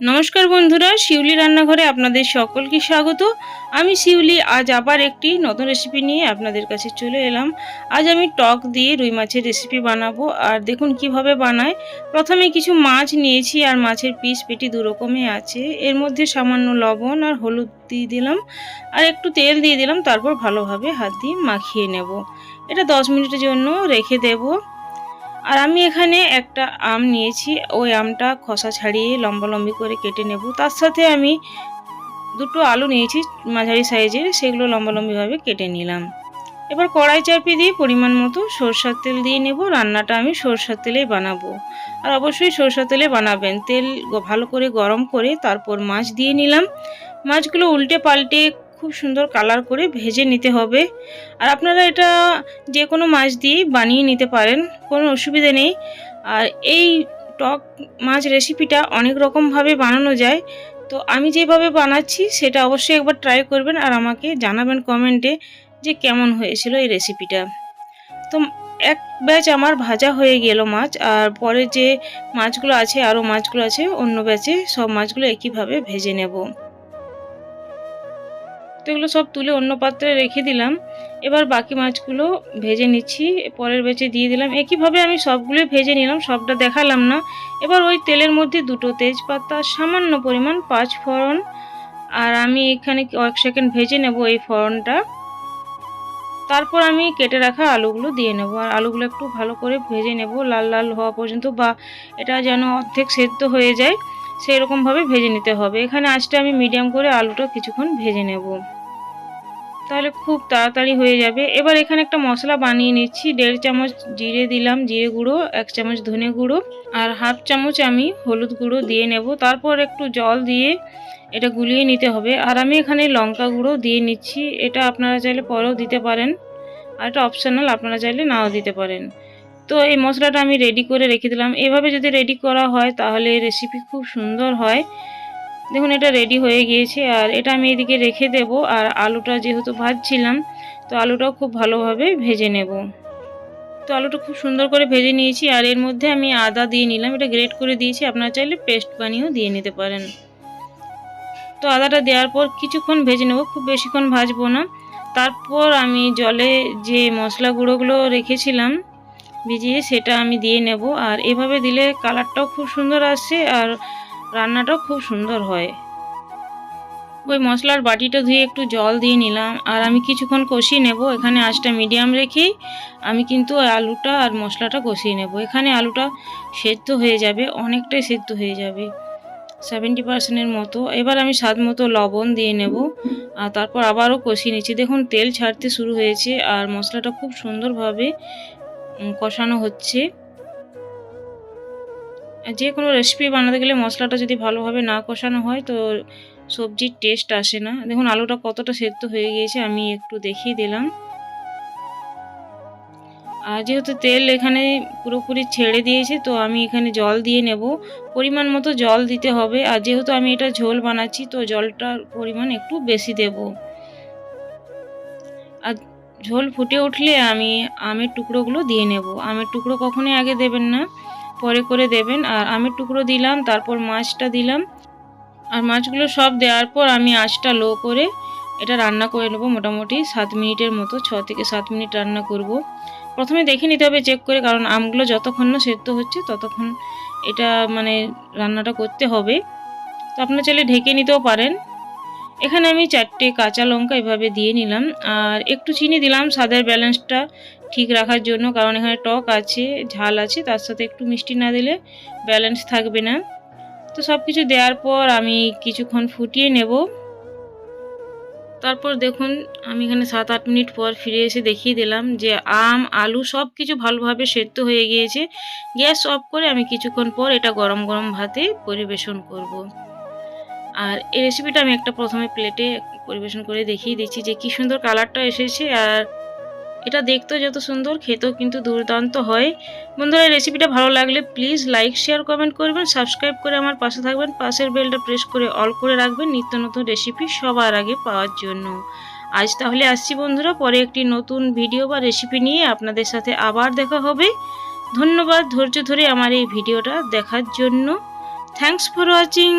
নমস্কার বন্ধুরা, শিউলি রান্নাঘরে আপনাদের সকলকে স্বাগত। আমি শিউলি, আজ আবার একটি নতুন রেসিপি নিয়ে আপনাদের কাছে চলে এলাম। আজ আমি টক দিয়ে রুই মাছের রেসিপি বানাবো, আর দেখুন কীভাবে বানায়। প্রথমে কিছু মাছ নিয়েছি, আর মাছের পিস পেটি দু রকমই আছে। এর মধ্যে সামান্য লবণ আর হলুদ দিয়ে দিলাম, আর একটু তেল দিয়ে দিলাম, তারপর ভালোভাবে হাত দিয়ে মাখিয়ে নেব। এটা দশ মিনিটের জন্য রেখে দেবো। আর আমি এখানে একটা আম নিয়েছি। ওই আমটা খোসা ছাড়িয়ে লম্বা লম্বি করে কেটে নেব। তার সাথে আমি দুটো আলু নিয়েছি মাঝারি সাইজের। সেগুলো লম্বা লম্বিভাবে কেটে নিলাম। এবার কড়াই চাপিয়ে দিয়ে পরিমাণ মতো সরষার তেল দিয়ে নেব। রান্নাটা আমি সরষার তেলেই বানাবো। আর অবশ্যই সরষার তেলে বানাবেন। তেল ভালো করে গরম করে তারপর মাছ দিয়ে নিলাম। মাছগুলো উল্টে পাল্টে খুব সুন্দর কালার করে ভেজে নিতে হবে। আর আপনারা এটা যে কোনো মাছ দিয়ে বানিয়ে নিতে পারেন, কোনো অসুবিধা নেই। আর এই টক মাছ রেসিপিটা অনেক রকমভাবে বানানো যায়। তো আমি যেভাবে বানাচ্ছি সেটা অবশ্যই একবার ট্রাই করবেন আর আমাকে জানাবেন কমেন্টে যে কেমন হয়েছিল এই রেসিপিটা তো এক ব্যাচ আমার ভাজা হয়ে গেল মাছ, আর পরে যে মাছগুলো আছে, আরও মাছগুলো আছে, অন্য ব্যাচে সব মাছগুলো একইভাবে ভেজে নেব। তো এগুলো সব তুলে অন্য পাত্রে রেখে দিলাম। এবার বাকি মাছগুলো ভেজে নিচ্ছি, পরের বেচে দিয়ে দিলাম। একইভাবে আমি সবগুলোই ভেজে নিলাম, সবটা দেখালাম না। এবার ওই তেলের মধ্যে দুটো তেজপাতা, সামান্য পরিমাণ পাঁচ ফোড়ন, আর আমি এখানে কয়েক সেকেন্ড ভেজে নেব এই ফোড়নটা। তারপর আমি কেটে রাখা আলুগুলো দিয়ে নেব, আর আলুগুলো একটু ভালো করে ভেজে নেব লাল লাল হওয়া পর্যন্ত, বা এটা যেন অর্ধেক সেদ্ধ হয়ে যায়। সেই রকমভাবে ভেজে নিতে হবে। এখানে আঁচটা আমি মিডিয়াম করে আলুটা কিছুক্ষণ ভেজে নেব। তাহলে খুব তাড়াতাড়ি হয়ে যাবে। এবার এখানে একটা মশলা বানিয়ে নিচ্ছি। দেড় চামচ জিরে দিলাম, জিরে গুঁড়ো, এক চামচ ধনে গুঁড়ো আর হাফ চামচ আমি হলুদ গুঁড়ো দিয়ে নেব। তারপর একটু জল দিয়ে এটা গুলিয়ে নিতে হবে। আর আমি এখানে লঙ্কা গুঁড়ো দিয়ে নিচ্ছি। এটা আপনারা চাইলে পরেও দিতে পারেন। আর এটা অপশনাল আপনারা চাইলে নাও দিতে পারেন। তো এই মশলাটা আমি রেডি করে রেখে দিলাম। এভাবে যদি রেডি করা হয়, তাহলে রেসিপি খুব সুন্দর হয়। দেখুন, এটা রেডি হয়ে গিয়েছে। আর এটা আমি এদিকে রেখে দেব। আর আলুটা যেহেতু ভাজছিলাম, তো আলুটাও খুব ভালোভাবে ভেজে নেব। তো আলুটা খুব সুন্দর করে ভেজে নিয়েছি। আর এর মধ্যে আমি আদা দিয়ে নিলাম। এটা গ্রেট করে দিয়েছি। আপনারা চাইলে পেস্ট বানিয়েও দিয়ে নিতে পারেন। তো আদাটা দেওয়ার পর কিছুক্ষণ ভেজে নেব। খুব বেশিক্ষণ ভাজবো না। তারপর আমি জলে যে মশলা গুঁড়োগুলো রেখেছিলাম ভিজিয়ে সেটা আমি দিয়ে নেব। আর এভাবে দিলে কালারটাও খুব সুন্দর আসছে আর রান্নাটাও খুব সুন্দর হয়। ওই মশলার বাটিটা ধুয়ে একটু জল দিয়ে নিলাম। আর আমি কিছুক্ষণ কষিয়ে নেব। এখানে আঁচটা মিডিয়াম রেখেই আমি কিন্তু আলুটা আর মশলাটা কষিয়ে নেব। এখানে আলুটা সেদ্ধ হয়ে যাবে, অনেকটাই সেদ্ধ হয়ে যাবে সেভেন্টি পার্সেন্টের মতো। এবার আমি স্বাদ মতো লবণ দিয়ে নেব। আর তারপর আবারও কষিয়ে নিচ্ছি। দেখুন, তেল ছাড়তে শুরু হয়েছে আর মশলাটা খুব সুন্দরভাবে কষানো হচ্ছে। যে কোনো রেসিপি বানাতে গেলে মশলাটা যদি ভালোভাবে না কষানো হয় তো সবজির টেস্ট আসে না। দেখুন, আলুটা কতটা সেদ্ধ হয়ে গিয়েছে, আমি একটু দেখিয়ে দিলাম। আর যেহেতু তেল এখানে পুরোপুরি ছেড়ে দিয়েছে, তো আমি এখানে জল দিয়ে নেব। পরিমাণ মতো জল দিতে হবে। আর যেহেতু আমি এটা ঝোল বানাচ্ছি, তো জলটার পরিমাণ একটু বেশি দেব। ঝোল ফুটে উঠলে আমি আমের টুকরোগুলো দিয়ে নেব। আমের টুকরো কখনোই আগে দেবেন না, পরে করে দেবেন। আর আমের টুকরো দিলাম, তারপর মাছটা দিলাম। আর মাছগুলো সব দেওয়ার পর আমি আঁচটা লো করে এটা রান্না করে নেব মোটামুটি সাত মিনিটের মতো, ছ থেকে সাত মিনিট রান্না করব। প্রথমে দেখে নিতে হবে চেক করে, কারণ আমগুলো যতক্ষণ না সেদ্ধ হচ্ছে ততক্ষণ এটা মানে রান্নাটা করতে হবে। তো আপনার চাইলে ঢেকে নিতেও পারেন। এখানে আমি চারটে কাঁচা লঙ্কা এভাবে দিয়ে নিলাম, আর একটু চিনি দিলাম স্বাদের ব্যালেন্সটা ঠিক রাখার জন্য, কারণ এখানে টক আছে, ঝাল আছে, তার সাথে একটু মিষ্টি না দিলে ব্যালেন্স থাকবে না। তো সব কিছু দেওয়ার পর আমি কিছুক্ষণ ফুটিয়ে নেব। তারপর দেখুন, আমি এখানে সাত আট মিনিট পর ফিরে এসে দেখিয়ে দিলাম যে আম, আলু সব কিছু ভালোভাবে সেদ্ধ হয়ে গিয়েছে। গ্যাস অফ করে আমি কিছুক্ষণ পর এটা গরম গরম ভাতে পরিবেশন করব। আর এই রেসিপিটা আমি একটা প্রথমে প্লেটে পরিবেশন করে দেখিয়ে দিচ্ছি যে কি সুন্দর কালারটা এসেছে। আর এটা দেখতেও যত সুন্দর, খেতেও কিন্তু দুর্দান্ত হয়। বন্ধুরা, এই রেসিপিটা ভালো লাগলে প্লিজ লাইক শেয়ার কমেন্ট করবেন সাবস্ক্রাইব করে আমার পাশে থাকবেন, পাশের বেলটা প্রেস করে অল করে রাখবেন নিত্য নতুন রেসিপি সবার আগে পাওয়ার জন্য। আজ তাহলে আসছি বন্ধুরা, পরে একটি নতুন ভিডিও বা রেসিপি নিয়ে আপনাদের সাথে আবার দেখা হবে। ধন্যবাদ, ধৈর্য ধরে আমার এই ভিডিওটা দেখার জন্য। Thanks for watching